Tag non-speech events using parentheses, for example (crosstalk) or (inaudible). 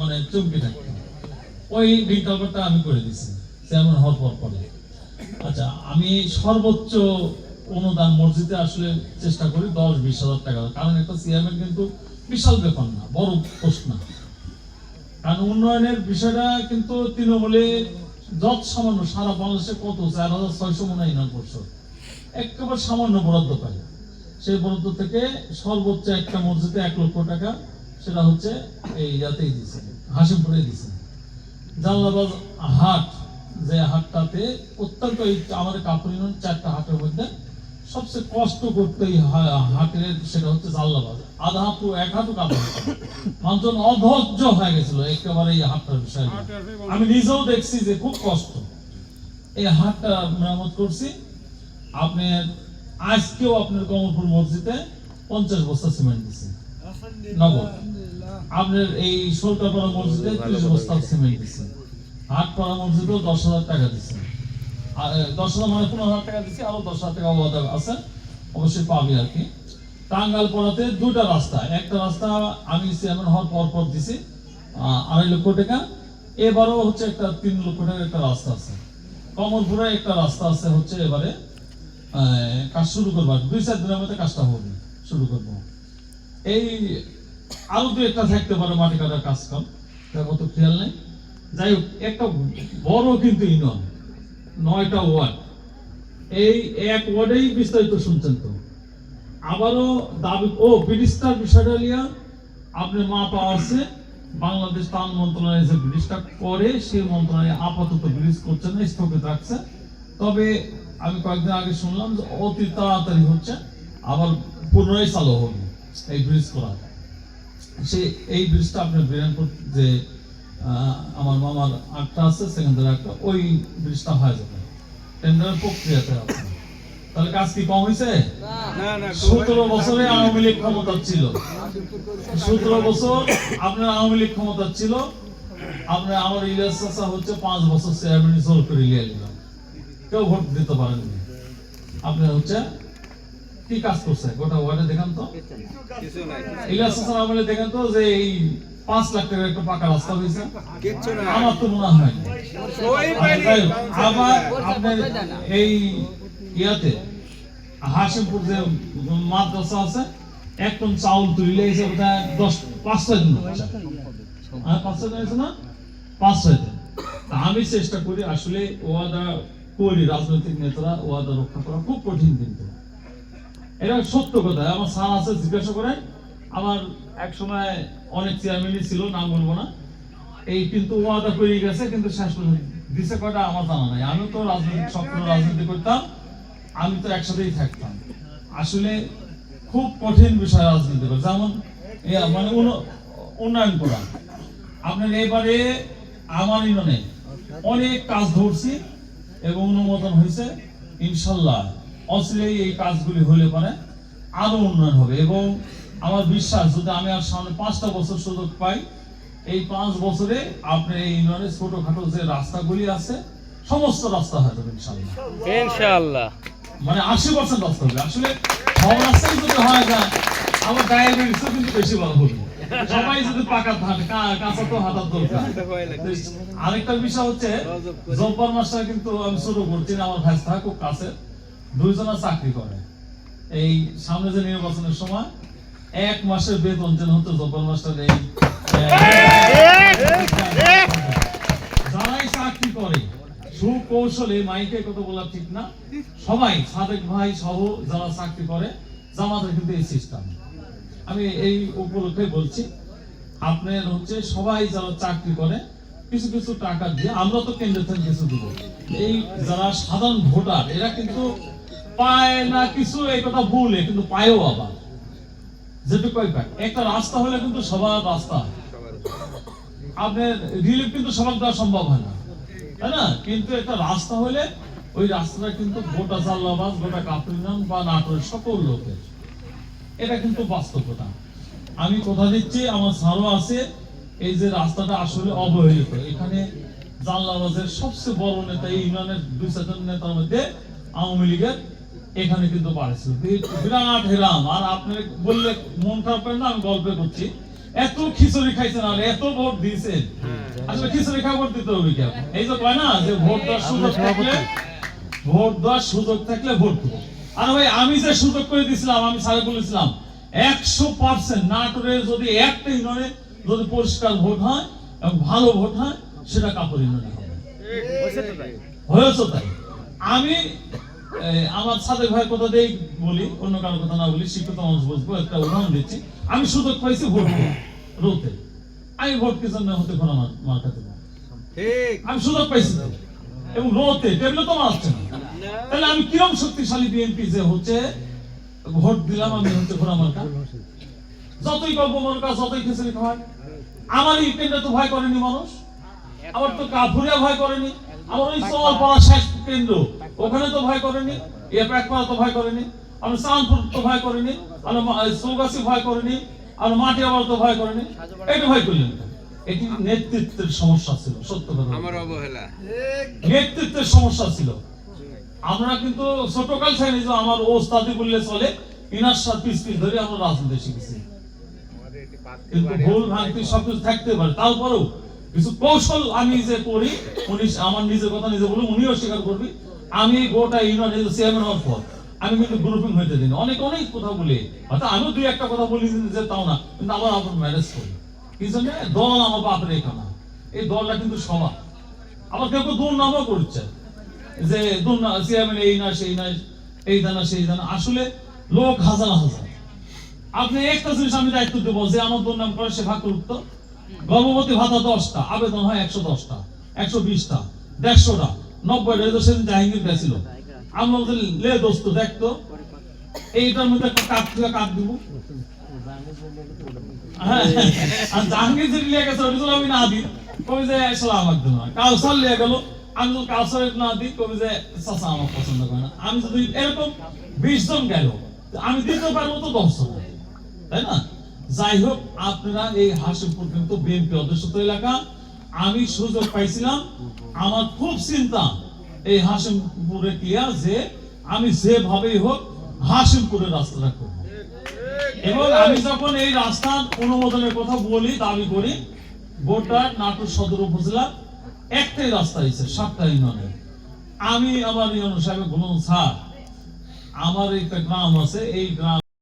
মানে চমকে ওই আমি করে দিছি। হওয়ার পর আচ্ছা আমি সর্বোচ্চ অনুদান মসজিদে আসলে চেষ্টা করি দশ বিশ হাজার টাকা। কারণ একটা চেয়ারম্যান কিন্তু বিশাল ব্যাপার না, বড় প্রশ্ন কারণ উন্নয়নের বিষয়টা কিন্তু তৃণমূলে যত সামান্য, সারা বাংলাদেশে কত? চার হাজার ছয়শো মনে ইউনিয়ন পরিষদ একেবারে সামান্য বরাদ্দ পাই সেই বরাদ্দ থেকে সর্বোচ্চ একটা মসজিদে এক লক্ষ টাকা সেটা হচ্ছে এই ইয়াতেই দিছে হাসিমপুরে দিছে জালালাবাদ হাট, যে হাটটাতে অত্যন্ত এই আমাদের কাপড় চারটা হাটের মধ্যে সবচেয়ে কষ্ট করতে হাটের সেটা হচ্ছে জাল্লাবাদ আধা হাঁটু এক হাঁটু কাপড় মানুষজন অধৈর্য হয়ে গেছিল একেবারে এই হাটটার বিষয়ে আমি নিজেও দেখছি যে খুব কষ্ট। এই হাটটা মেরামত করছি। আপনি আজকেও আপনার কমলপুর মসজিদে পঞ্চাশ বস্তা সিমেন্ট দিছে নগদ। আপনার এই সরকারপাড়া মসজিদে ত্রিশ বস্তা সিমেন্ট দিছে। হাটপাড়া মসজিদেও দশ হাজার টাকা দিছে। দশ হাজার মানে পনেরো হাজার টাকা দিছি আরও দশ হাজার টাকা অবাধ আছে। অবশ্যই পাবি আর কি। টাঙ্গাল পড়াতে দুটা রাস্তা। একটা রাস্তা আমি চেয়ারম্যান হওয়ার পর পর দিছি আড়াই লক্ষ টাকা। এবারও হচ্ছে একটা তিন লক্ষ টাকার একটা রাস্তা আছে। কমলপুরে একটা রাস্তা আছে হচ্ছে এবারে কাজ শুরু করব দুই চার দিনের মধ্যে কাজটা হবে শুরু করব। এই আরও দু একটা থাকতে পারে মাটি কাটার কাজ কাম, তার মতো খেয়াল নেই। যাই হোক, একটা বড় কিন্তু ইউনিয়ন, নয়টা ওয়ার্ড। এই এক ওয়ার্ডেই বিস্তারিত শুনছেন তো। আবারও দাবি, ও ব্রিটিশটার বিষয়টা নিয়ে আপনার মা পাওয়া আছে। বাংলাদেশ ত্রাণ মন্ত্রণালয় যে ব্রিটিশটা করে সেই মন্ত্রণালয় আপাতত ব্রিজ করছে না, স্থগিত রাখছে। তবে আমি কয়েকদিন আগে শুনলাম যে অতি তাড়াতাড়ি হচ্ছে, আবার পুনরায় চালু হবে এই ব্রিজ করা। সেই এই ব্রিজটা আপনার বিরানপুর যে আমার মামার আটটা আছে সেখান থেকে একটা ওই ব্রিজটা হয়ে যাবে। টেন্ডার প্রক্রিয়াতে আছে তাহলে কাজ কি কম হয়েছে? সতেরো বছরে আওয়ামী লীগ ক্ষমতা ছিল। সতেরো বছর আপনার আওয়ামী লীগ ক্ষমতা ছিল। আপনার আমার ইলিয়াস চাচা হচ্ছে পাঁচ বছর চেয়ারম্যান জোর করে নিলাম কেউ ভোট দিতে পারেননি। আপনি হচ্ছে কি কাজ করছে? গোটা ওয়ার্ডে দেখান তো। ইলিয়াস চাচার আমলে দেখেন তো যে এই পাঁচ লাখ টাকার একটা পাকা রাস্তা হয়েছে। আমার তো মনে হয় আবার আপনার এই ইয়াতে হাসিমপুর যে মাদ্রাসা আছে এক টন চাউল তুলিলে এসে বোধহয় দশ পাঁচ ছয় দিন। হ্যাঁ, পাঁচ ছয় দিন হয়েছে না? পাঁচ ছয় দিন। আমি চেষ্টা করি আসলে ওয়াদা করি রাজনৈতিক নেতারা ওয়াদা রক্ষা করা খুব কঠিন কিন্তু। এটা সত্য কথা। আমার স্যার আছে, জিজ্ঞাসা করেন আমার এক সময় অনেক চেয়ারম্যানই ছিল, নাম বলব না। এই কিন্তু ওয়াদা করে গেছে, কিন্তু শেষ পর্যন্ত দিছে কয়টা আমার জানা নাই। আমি তো রাজনৈতিক সক্রিয় রাজনীতি করতাম, আমি তো একসাথেই থাকতাম। আসলে খুব কঠিন বিষয় রাজনীতি করা। যেমন মানে উন্ন- উন্নয়ন করা। আপনার এবারে আমার ইউনিয়নে অনেক কাজ ধরছি এবং অনুমোদন হয়েছে, ইনশাল্লাহ। অচিরেই এই কাজগুলি হলে পরে আরও উন্নয়ন হবে। এবং আমার বিশ্বাস যদি আমি আর সামনে পাঁচটা বছর সুযোগ পাই এই পাঁচ বছরে আপনি এই ইউনিয়নের ছোটখাটো যে রাস্তাগুলি আছে সমস্ত রাস্তা হয়ে যাবে ইনশাল্লাহ ইনশাআল্লাহ। মানে আশি পার্সেন্ট রাস্তা হবে। আসলে সব রাস্তাই যদি হয় যায় আমার ডায়াবেটিসও কিন্তু বেশি ভালো হবে সবাই যদি পাকা থাকে কাঁচা তো হাতার দরকার। (laughs) আরেকটা বিষয় হচ্ছে জব্বার মাস্টার কিন্তু আমি ছোট করছি আমার ভাই খুব কাছে দুইজনা চাকরি করে। এই সামনে যে নির্বাচনের সময় এক মাসের বেতন যেন হতো জব্বার মাস্টার এই, যারাই চাকরি করে, সুকৌশলে মাইকে কথা বলা ঠিক না। সবাই, সাদেক ভাই সহ যারা চাকরি করে, জামাতের কিন্তু এই সিস্টেম। আমি এই উপলক্ষে বলছি, আপনার হচ্ছে সবাই যারা চাকরি করে, কিছু কিছু টাকা দিয়ে আমরা তো কেন্দ্র থেকে কিছু দেবো। এই যারা সাধারণ ভোটার, এরা কিন্তু পায় না কিছু, এই কথা ভুলে কিন্তু পায়ও আবার যেটুকু একটা রাস্তা হলে কিন্তু সবার রাস্তা। আপনার রিলিফ কিন্তু সবার দেওয়া সম্ভব হয় না, তাই না? কিন্তু একটা রাস্তা হলে ওই রাস্তাটা কিন্তু গোটা জাল্লাবাজ গোটা কাপড়িনাম বা নাটোরের সকল লোকের। এটা কিন্তু বাস্তবতা। আমি কথা দিচ্ছি, আমার সারও আছে, এই যে রাস্তাটা আসলে অবহেলিত। এখানে জানলাবাজের সবচেয়ে বড় নেতা, এই ইউনিয়নের দুই চারজন নেতার মধ্যে আওয়ামী লীগের এখানে কিন্তু বাড়ছিল বিরাট হেরাম আর আপনি বললে মন খারাপ করেন না আমি গল্পে করছি। এত খিচুড়ি খাইছেন আর এত ভোট দিয়েছেন। আসলে খিচুড়ি ভোট দিতে হবে কেন এই যে কয় না যে ভোট দেওয়ার সুযোগ থাকলে ভোট দেওয়ার সুযোগ থাকলে ভোট দেবো। আর ভাই আমি যে সুযোগ করে দিয়েছিলাম আমি স্যারে বলেছিলাম একশো পার্সেন্ট নাটোরে যদি একটা ইউনিয়নে যদি পরিষ্কার ভোট হয় এবং ভালো ভোট হয় সেটা কাপড় ইউনিয়নে হবে। হয়েছে তাই। আমি আমার সাথে ভাই কথা দিয়ে বলি অন্য কারও কথা না বলি শিক্ষিত মানুষ বলব একটা উদাহরণ দিচ্ছি। আমি সুযোগ পাইছি ভোট রোতে। আমি ভোট কি জন্য হতে কোনো আমার না ঠিক। আমি সুযোগ পাইছি এবং রোতে টেবিলে তো আসছে না তাহলে আমি কিরম শক্তিশালী বিএনপি যে হচ্ছে ভোট দিলাম আমি হচ্ছে ঘোড়া মার্কা যতই গল্প মার্কা যতই খিচুড়ি খাওয়ায় আমার এই কেন্দ্রে তো ভয় করেনি মানুষ। আমার তো কাফুরিয়া ভয় করেনি। আমার ওই সওয়াল পাড়া শেষ কেন্দ্র। ওখানে তো ভয় করেনি। এ প্যাকপাড়া তো ভয় করেনি। আমি সানপুর তো ভয় করেনি। আমি সৌগাছি ভয় করেনি। আমি মাটিয়াবাড় তো ভয় করেনি। এটা ভয় করলেন এটি নেতৃত্বের সমস্যা ছিল সত্য কথা আমার অবহেলা। নেতৃত্বের সমস্যা ছিল। আমরা কিন্তু ছোটকাল থেকে যে আমার ওস্তাদি বললে চলে ইনার সাথে পিস পিস ধরে আমরা রাজনীতি শিখেছি। কিন্তু ভুল ভ্রান্তি সবকিছু থাকতে পারে। তারপরেও কিছু কৌশল আমি যে করি, উনি আমার নিজের কথা নিজে উনিও স্বীকার করবি। আমি গোটা ইউনিয়ন চেয়ারম্যান হওয়ার পর, আমি কিন্তু গ্রুপিং হইতে দিন অনেক অনেক কথা বলি। আমিও দুই একটা কথা বলি যে তাও না, কিন্তু আবার ম্যানেজ করি। কি জন্য? দল আমার এই দলটা কিন্তু সবার। আবার কেউ কেউ দুর্নামও করছে। যে চেয়ারম্যান এই না, সেই না, এই দানা সেই দানা আসলে লোক হাজার হাজার। আপনি একটা জিনিস আমি দায়িত্ব দেবো, যে আমার দুর্নাম করে সে ভাগযুক্ত গর্ভবতী ভাতা দশটা, আবেদন হয় একশো দশটা, একশো বিশটা, দেড়শোটা, নব্বইটা তো সেদিন জাহাঙ্গীর গেছিল। আমরা লে দোস্ত দেখতো এইটার মধ্যে একটা কাঠ থেকে কাঠ দিব। হ্যাঁ আর জাহাঙ্গীর যে লিয়ে গেছে যদি আমি না দিই, কবি যে সালাম একদম কাউসার লিয়ে গেল, আমি যদি কাউসার না দিই, কবি যে আমার পছন্দ করে না। আমি যদি এরকম বিশ জন গেল, আমি দিতে পারব তো দশ জন। তাই না? যাই হোক আপনারা এই হাসিমপুর কিন্তু বিএনপি অধ্যুষিত এলাকা, আমি সুযোগ পাইছিলাম। আমার খুব চিন্তা এই হাসিমপুরে ক্লিয়ার যে আমি যেভাবেই হোক হাসিমপুরের রাস্তাটা করব। এবং আমি যখন এই রাস্তার অনুমোদনের কথা বলি, দাবি করি গোটা নাটোর সদর উপজেলা একটাই রাস্তা হয়েছে সাতটা ইউনিয়নে আমি আমার ইউনিয়ন সাহেব বলুন স্যার, আমার একটা গ্রাম আছে, এই গ্রাম